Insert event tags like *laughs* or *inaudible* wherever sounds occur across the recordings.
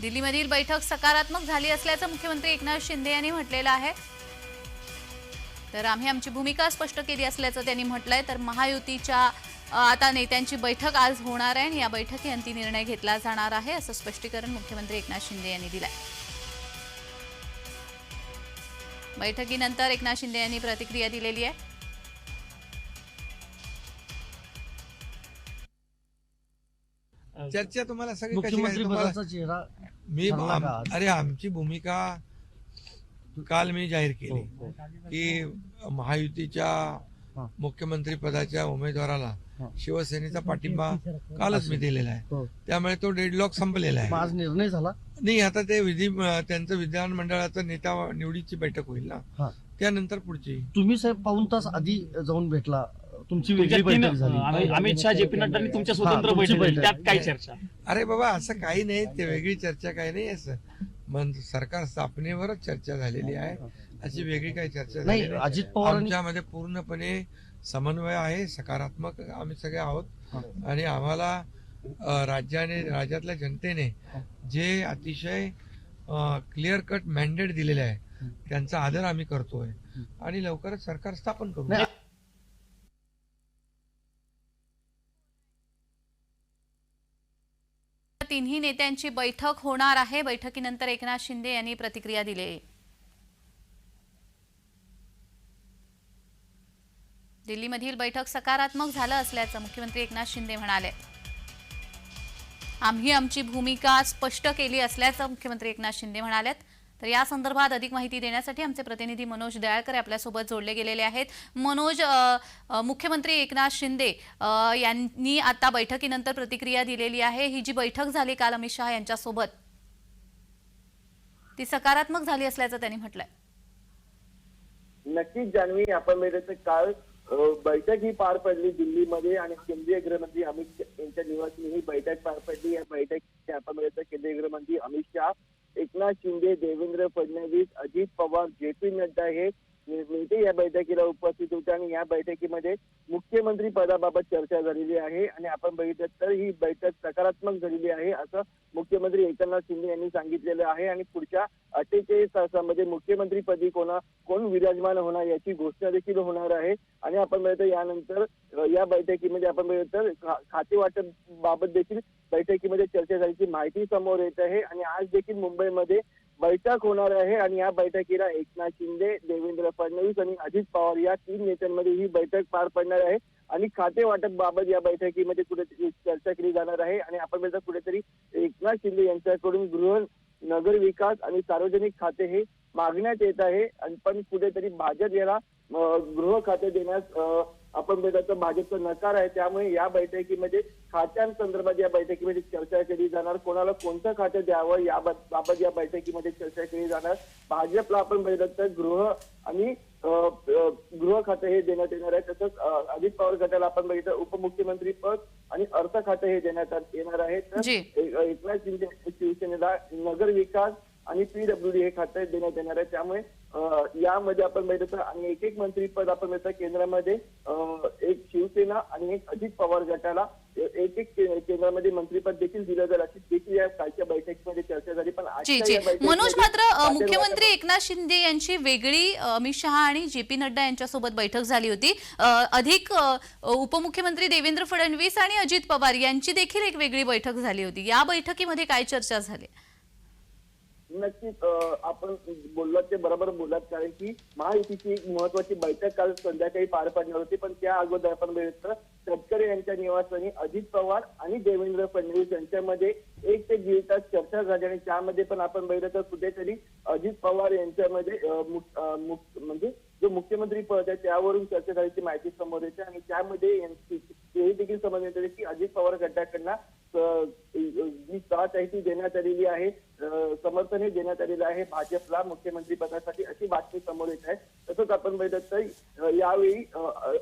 दिल्लीमधील बैठक सकारात्मक झाली असल्याचं मुख्यमंत्री एकनाथ शिंदे यांनी म्हटलेलं आहे. तर आम्ही आमची भूमिका स्पष्ट केली असल्याचं त्यांनी म्हटलंय. तर महायुतीच्या आता नेत्यांची बैठक आज होणार आहे आणि या बैठकीअंती निर्णय घेतला जाणार आहे असं स्पष्टीकरण मुख्यमंत्री एकनाथ शिंदे यांनी दिलंय. बैठकीनंतर एकनाथ शिंदे यांनी प्रतिक्रिया दिलेली आहे. चर्चा तुम्हाला सगळी कशी मुख्यमंत्री काय तुम्हाला पदाचा चेहरा मी ठरला आम- का आज? अरे आमची भूमिका काल मी जाहीर केली हो, हो. की महायुतीच्या. मुख्यमंत्री पदाच्या उमेदवाराला. शिवसेनेचा पाठिंबा *laughs* कालच मी दिलेला आहे हो. त्यामुळे तो डेडलॉक संपलेला मग आहे आज निर्णय झाला नाही आता ते विधी त्यांचं विधानमंडळाचं नेता निवडीची बैठक होईल ना. त्यानंतर पुढची तुम्ही साहेब पाऊन तास आधी जाऊन भेटला तुमची वेगळी तुमच्या तीन बैठक झाली. अमित- शहा जे पी नड्डांनी तुमच्या स्वतंत्र हा, बैठक झाली. त्यात काय चर्चा. अरे बाबा असं काही नाही. ते वेगळी चर्चा काही नाही. असं मन सरकार स्थापनेवरच चर्चा झालेली आहे. अशी वेगळी काही चर्चा नाही अजित पवारांनी आमच्यामध्ये पूर्णपणे समन्वय आहे. सकारात्मक आम्ही सगळे आहोत. हा. आणि आम्हाला राज्याने राज्यातल्या जनतेने जे अतिशय क्लिअर कट मॅन्डेट दिलेले आहे हं. त्यांचा आदर आम्ही करतोय. आणि लवकरच सरकार स्थापन करू नाही, तिन्ही नेत्यांची बैठक होणार आहे. बैठकीनंतर एकनाथ शिंदे यांनी प्रतिक्रिया दिली. आहे दिल्लीमधील बैठक सकारात्मक झालं असल्याचं मुख्यमंत्री एकनाथ शिंदे म्हणाले. आम्ही आमची भूमिका स्पष्ट केली असल्याचं मुख्यमंत्री एकनाथ शिंदे म्हणाल्यात तर या संदर्भात अधिक माहिती देण्यासाठी आमचे प्रतिनिधी मनोज दयाळकर आपल्यासोबत जोडले गेलेले आहेत. मनोज मुख्यमंत्री एकनाथ शिंदे यांनी आता बैठकीनंतर प्रतिक्रिया दिलेली आहे. ही जी बैठक झाली काल अमित शहा यांच्यासोबत ती सकारात्मक झाली असल्याचं त्यांनी म्हटलंय. नक्कीच जान्हवी आपण बघितलं काल बैठक ही पार पडली दिल्लीमध्ये आणि केंद्रीय गृहमंत्री अमित शहा यांच्या निवासनी ही बैठक पार पडली. या बैठकीत आपण बघितलं केंद्रीय गृहमंत्री अमित शहा एकनाथ शिंदे देवेंद्र फडणवीस अजित पवार जे पी नड्डा हे नेते या बैठकीला उपस्थित होते आणि या बैठकीमध्ये मुख्यमंत्री पदाबाबत चर्चा झालेली आहे आणि आपण बघितलं तर ही बैठक सकारात्मक झालेली आहे असं मुख्यमंत्री एकनाथ शिंदे यांनी सांगितलेलं आहे. आणि पुढच्या अठ्ठेचाळीस तासामध्ये मुख्यमंत्रीपदी कोणा कोण विराजमान होणार याची घोषणा देखील होणार आहे. आणि आपण बघितलं यानंतर या बैठकीमध्ये आपण बघितलं तर खाते वाटप बाबत देखील बैठकीमध्ये चर्चा झाल्याची माहिती समोर येत आहे. आणि आज देखील मुंबईमध्ये बैठक होणार आहे आणि या बैठकीला एकनाथ शिंदे देवेंद्र फडणवीस आणि अजित पवार या तीन नेत्यांमध्ये ही बैठक पार पडणार आहे. आणि खाते वाटप बाबत या बैठकीमध्ये कुठेतरी चर्चा केली जाणार आहे. आणि आपण बघितलं कुठेतरी एकनाथ शिंदे यांच्याकडून गृह नगर विकास आणि सार्वजनिक खाते हे मागण्यात येत आहे. आणि पण कुठेतरी भाजप याला गृह खाते देण्यास आपण बघितलं भाजपचा नकार आहे. त्यामुळे या बैठकीमध्ये खात्यांसंदर्भात या बैठकीमध्ये चर्चा केली जाणार. कोणाला कोणतं खातं द्यावं याबाबत बाबत या बैठकीमध्ये चर्चा केली जाणार. भाजपला आपण बघितलं तर गृह आणि गृह खातं हे देण्यात येणार आहे. तसंच अजित पवार गटाला आपण बघितलं उपमुख्यमंत्री पद आणि अर्थ खातं हे देण्यात येणार आहे. तर एकनाथ शिंदे शिवसेनेला नगर विकास आणि पीडब्ल्यूडी हे खाते देण्यात येणार आहे. त्यामुळे यामध्ये आपण बघितलं तर आणि एक एक मंत्रीपद आपण बघितलं केंद्रामध्ये एक शिवसेना आणि एक अजित पवार गटाला एक एक केंद्रामध्ये मंत्रीपद देखील दिलं जाईल अशी देखील या कालच्या बैठकीमध्ये चर्चा झाली. पण मनोज मात्र मुख्यमंत्री एकनाथ शिंदे यांची वेगळी अमित शहा आणि जे पी नड्डा यांच्यासोबत बैठक झाली होती. अधिक उपमुख्यमंत्री देवेंद्र फडणवीस आणि अजित पवार यांची देखील एक वेगळी बैठक झाली होती. या बैठकीमध्ये काय चर्चा झाली? नक्कीच आपण बोललात ते बरोबर बोललात. कारण की महायुतीची एक महत्वाची बैठक काल संध्याकाळी पार पडणार होती. पण त्या अगोदर आपण बघितलं तटकरे यांच्या निवासस्थानी अजित पवार आणि देवेंद्र फडणवीस यांच्यामध्ये एक ते दीड तास चर्चा झाली. आणि त्यामध्ये पण आपण बघितलं तर कुठेतरी अजित पवार यांच्यामध्ये म्हणजे जो मुख्यमंत्री पद आहे त्यावरून चर्चा झाल्याची माहिती समोर येते. आणि त्यामध्ये हे देखील समजण्यात येते की अजित पवार गटाकडनं जी साथ आहे ती देण्यात आलेली आहे. समर्थन हे देण्यात आलेलं आहे भाजपला मुख्यमंत्री पदासाठी अशी बातमी समोर येत आहे. तसंच आपण बघितलं तर यावेळी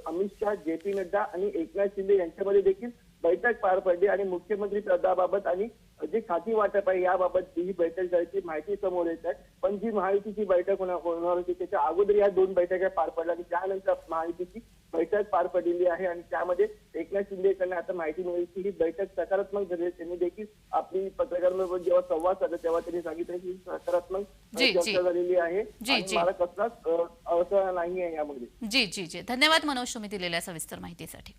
अमित शहा जे पी नड्डा आणि एकनाथ शिंदे यांच्यामध्ये देखील बैठक पार पडली आणि मुख्यमंत्री पदाबाबत आणि जे खाती वाटप आहे याबाबत ही बैठक झाल्याची माहिती समोर येत आहे. पण जी महायुतीची बैठक होणार होणार होती त्याच्या अगोदर या दोन बैठका पार पडल्या आणि त्यानंतर महायुतीची बैठक पार पडलेली आहे आणि त्यामध्ये एकनाथ शिंदे यांना आता माहिती मिळेल की ही बैठक सकारात्मक झाली. त्यांनी देखील आपली पत्रकारांबरोबर जेव्हा संवाद साधला तेव्हा त्यांनी सांगितलं की सकारात्मक. चर्चा झालेली आहे. मला कसलाच अ, अडथळा नाही आहे यामध्ये जी जी जी धन्यवाद मनोज तुम्ही दिलेल्या सविस्तर माहितीसाठी